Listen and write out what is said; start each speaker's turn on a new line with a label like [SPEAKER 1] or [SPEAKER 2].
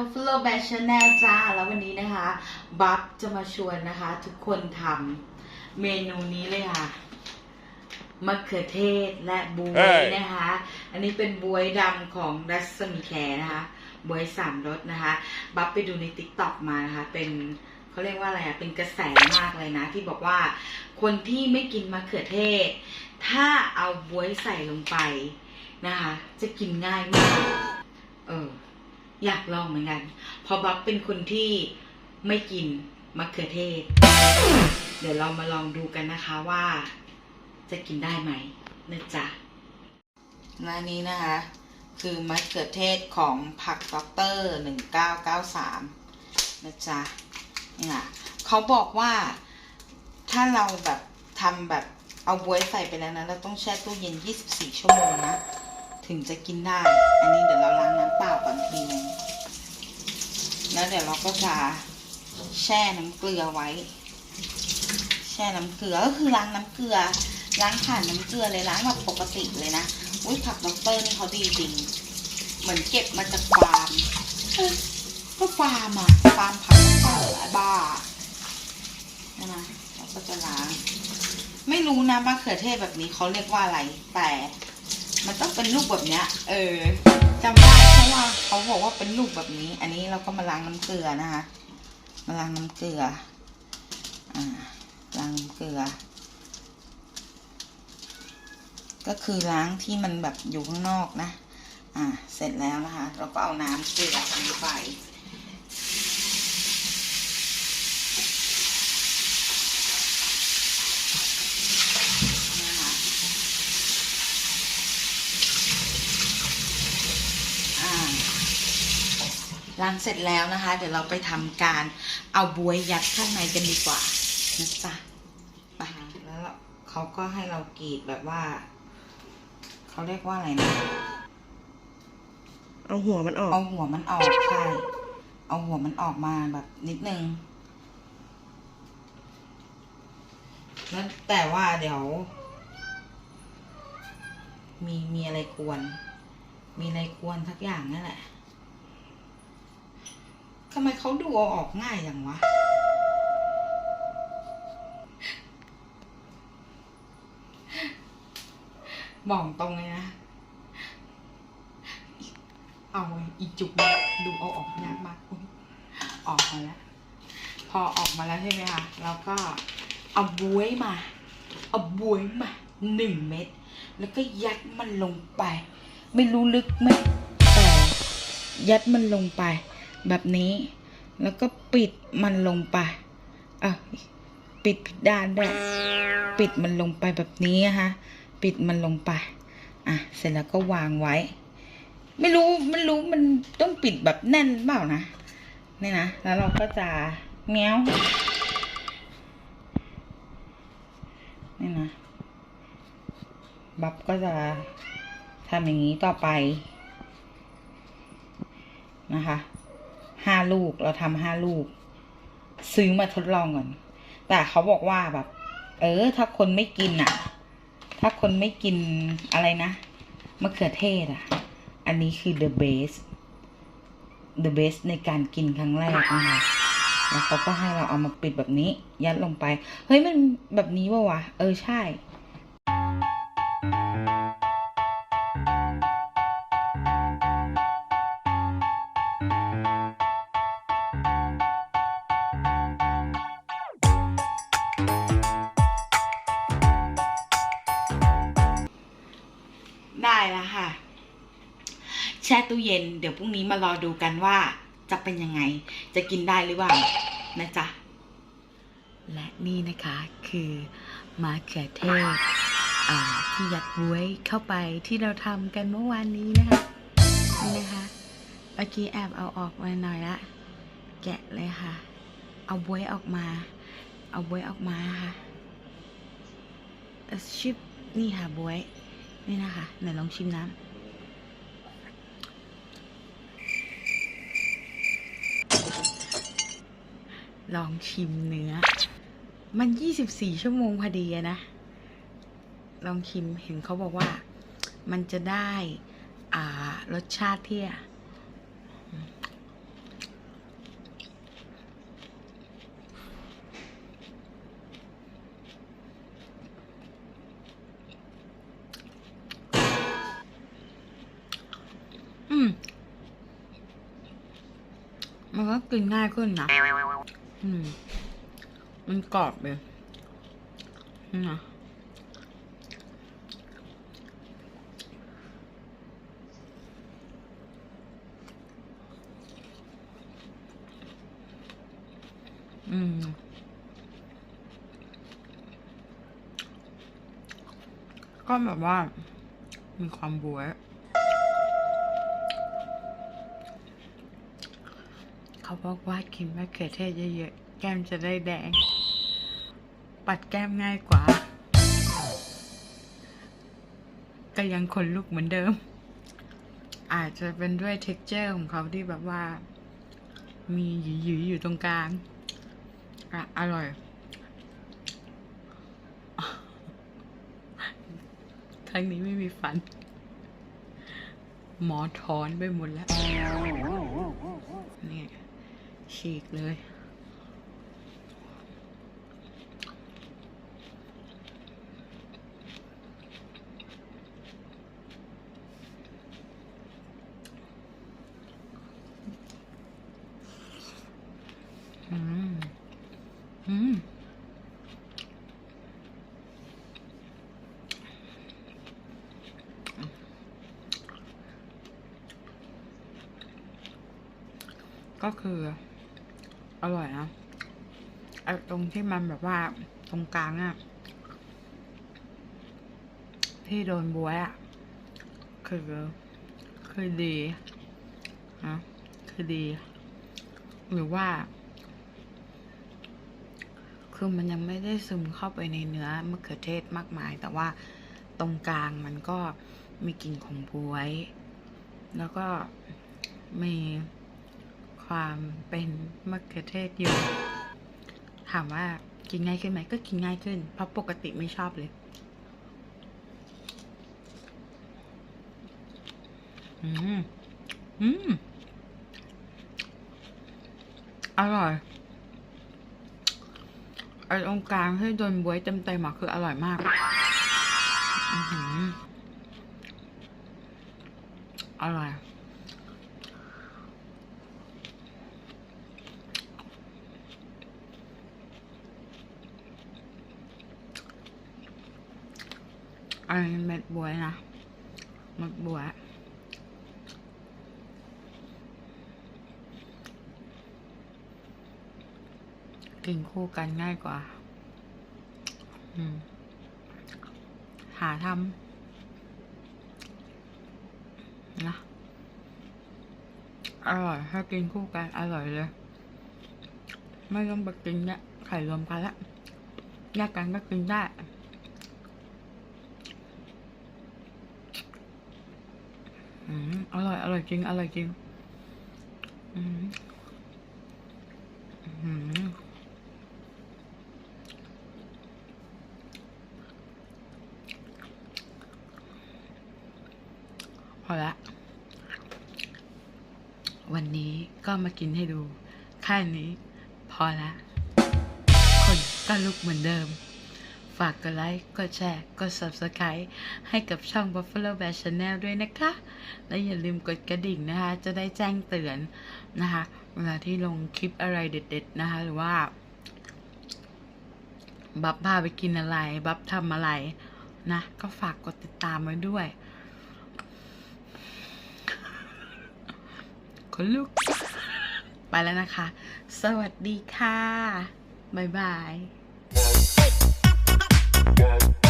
[SPEAKER 1] Buffalo Bear Channel จ้า แล้ววันนี้นะคะ บัฟจะมาชวนนะคะ ทุกคนทำเมนูนี้เลยค่ะมะเขือเทศและบวยนะคะ อันนี้เป็นบวยดำของรัศมีแขนะคะ บวยสามรสนะคะ บัฟไปดูในติ๊กต็อกมานะคะ เป็นเขาเรียกว่าอะไรอะเป็นกระแสมากเลยนะ ที่บอกว่าคนที่ไม่กินมะเขือเทศ ถ้าเอาบวยใส่ลงไปนะคะ จะกินง่ายมาก อยากลองเหมือนกันเพอบัฟเป็นคนที่ไม่กินมะเขือเทศ เดี๋ยวเรามาลองดูกันนะคะว่า จะกินได้ไหมนะจ๊ะและนี้นะคะ คือมะเขือเทศของผักด็อกเตอร์หนึ่งเก้าเก้าสามนะจ๊ะเนี่ยเขาบอกว่าถ้าเราแบบทำแบบเอาบวยใส่ไปแล้วนะ เราต้องแช่ตู้เย็น 24 ชั่วโมงนะ ถึงจะกินได้ อันนี้เดี๋ยวเราล้างน้ำเปล่าก่อนทีนึงแล้วเดี๋ยวเราก็จะแช่น้ำเกลือไว้ แช่น้ำเกลือก็คือล้างน้ำเกลือ ล้างผ่านน้ำเกลือเลยล้างแบบปกติเลยนะอุ้ยผักด็อกเตอร์นี่เขาดีจริง เหมือนเก็บมาจากฟาร์มก็ฟาร์มอะฟาร์มผักด็อกเตอร์บ้าใช่ไหมเราก็จะล้าง ไม่รู้นะมะเขือเทศแบบนี้เขาเรียกว่าอะไร แต่ มันต้องเป็นลูกแบบเนี้ย เออจำได้เพราะว่าเขาบอกว่าเป็นลูกแบบนี้ อันนี้เราก็มาล้างน้ำเกลือนะคะ มาล้างน้ำเกลือ อ่า ล้างน้ำเกลือ ก็คือล้างที่มันแบบอยู่ข้างนอกนะ อ่า เสร็จแล้วนะคะ เราก็เอาน้ำเกลือลงไป นะคะ อ่า ล้างเสร็จแล้วนะคะ เดี๋ยวเราไปทำการเอาบวยยัดข้างในกันดีกว่านะจ๊ะไปแล้วเขาก็ให้เรากรีดแบบว่า เขาเรียกว่าอะไรนะ
[SPEAKER 2] เอาหัวมันออก
[SPEAKER 1] เอาหัวมันออกใช่เอาหัวมันออกมาแบบนิดนึงแล้วแต่ว่าเดี๋ยว มีมีอะไรกวนมีอะไรกวนทักอย่างนั่นแหละทำไมเขาดูเอาออกง่ายอย่างวะ บอกตรงเลยนะ เอาอีจุกดูเอาออกยากมากอุ๊ยออกมาแล้ว พอออกมาแล้วใช่ไหมคะแล้วก็เอาบวยมา เอาบวยมาหนึ่งเม็ด แล้วก็ยัดมันลงไป ไม่รู้ลึกไหมแต่ยัดมันลงไป แบบนี้ แล้วก็ปิดมันลงไปอะปิดผิดด้านด้วยปิดมันลงไปแบบนี้นะคะปิดมันลงไป อะ เสร็จแล้วก็วางไว้ ไม่รู้ไม่รู้มันต้องปิดแบบแน่นเปล่านะนี่นะ แล้วเราก็จะแง้วนี่นะ บับก็จะทำอย่างนี้ต่อไปนะคะ ห้าลูกเราทำห้าลูก ซื้อมาทดลองก่อน แต่เขาบอกว่าแบบ เออ ถ้าคนไม่กินอะ ถ้าคนไม่กินอะไรนะมะเขือเทศอะ อันนี้คือ the best the best ในการกินครั้งแรกนะคะแล้วเขาก็ให้เราเอามาปิดแบบนี้ ยัดลงไป เฮ้ยมันแบบนี้ปะวะ เออใช่ ช่ตู้เย็น เดี๋ยวพรุ่งนี้มารอดูกันว่าจะเป็นยังไง จะกินได้หรือเปล่านะจ๊ะ และนี่นะคะคือมะเขือเทศที่ยัดบวยเข้าไปที่เราทำกันเมื่อวานนี้นะคะนี่นะคะเมื่อกี้แอบเอาออกมาหน่อยละแกะเลยค่ะ เอาบวยออกมา เอาบวยออกมาค่ะแล้วชิปนี่ค่ะบวยนี่นะคะไหนลองชิมน้ำ ลองชิมเนื้อ มัน 24 ชั่วโมงพอดีนะ ลองชิมเห็นเขาบอกว่า มันจะได้รสชาติที่มันก็กินง่ายขึ้นนะ อืม มันกรอบเลยนี่นะอืมก็แบบว่า มีความบวย บอกว่ากินมะเขือเทศเยอะๆ แก้มจะได้แดง ปัดแก้มง่ายกว่า ก็ยังขนลุกเหมือนเดิม อาจจะเป็นด้วยเท็กเจอร์ของเขาที่แบบว่า มีหยืยๆอยู่ตรงกลางอะอร่อย ครั้งนี้ไม่มีฟัน หมอถอนไปหมดแล้ว ฉีกเลย อืม อืมก็คือ อร่อยนะไอ้ตรงที่มันแบบว่าตรงกลางอะที่โดนบวยอะคือคือดีนะคือดี หรือว่า คือมันยังไม่ได้ซึมเข้าไปในเนื้อมะเขือเทศมากมาย แต่ว่าตรงกลางมันก็มีกลิ่นของบวย แล้วก็มี ความเป็นมะเขือเทศอยู่ ถามว่ากินง่ายขึ้นไหมก็กินง่ายขึ้น เพราะปกติไม่ชอบเลยอืมอืมอร่อยไอ้ตรงกลางที่โดนบวยเต็มๆอะคืออร่อยมากอือหืออร่อย อันนี้เม็ดบัวนะเม็ดบัวกินคู่กันง่ายกว่า หาทำนะ อร่อย ถ้ากินคู่กัน อร่อยเลย ไม่ต้องไปกินเนี่ยไข่รวมกันละแยกกันก็กินได้ อืม อร่อย อร่อย จริง อร่อยจริง อืมอืมพอละ วันนี้ก็มากินให้ดู แค่นี้ พอละ คนก็ลุกเหมือนเดิม ฝากกดไลค์ กดแชร์ กด subscribe ให้กับช่อง Buffalo Bear Channel ด้วยนะคะ และอย่าลืมกดกระดิ่งนะคะ จะได้แจ้งเตือนนะคะ เวลาที่ลงคลิปอะไรเด็ด ๆ นะคะ หรือว่า บับพาไปกินอะไร บับทำอะไรนะ ก็ฝากกดติดตามไว้ด้วยคนลุก ไปแล้วนะคะ สวัสดีค่ะ บ๊ายบาย
[SPEAKER 2] world.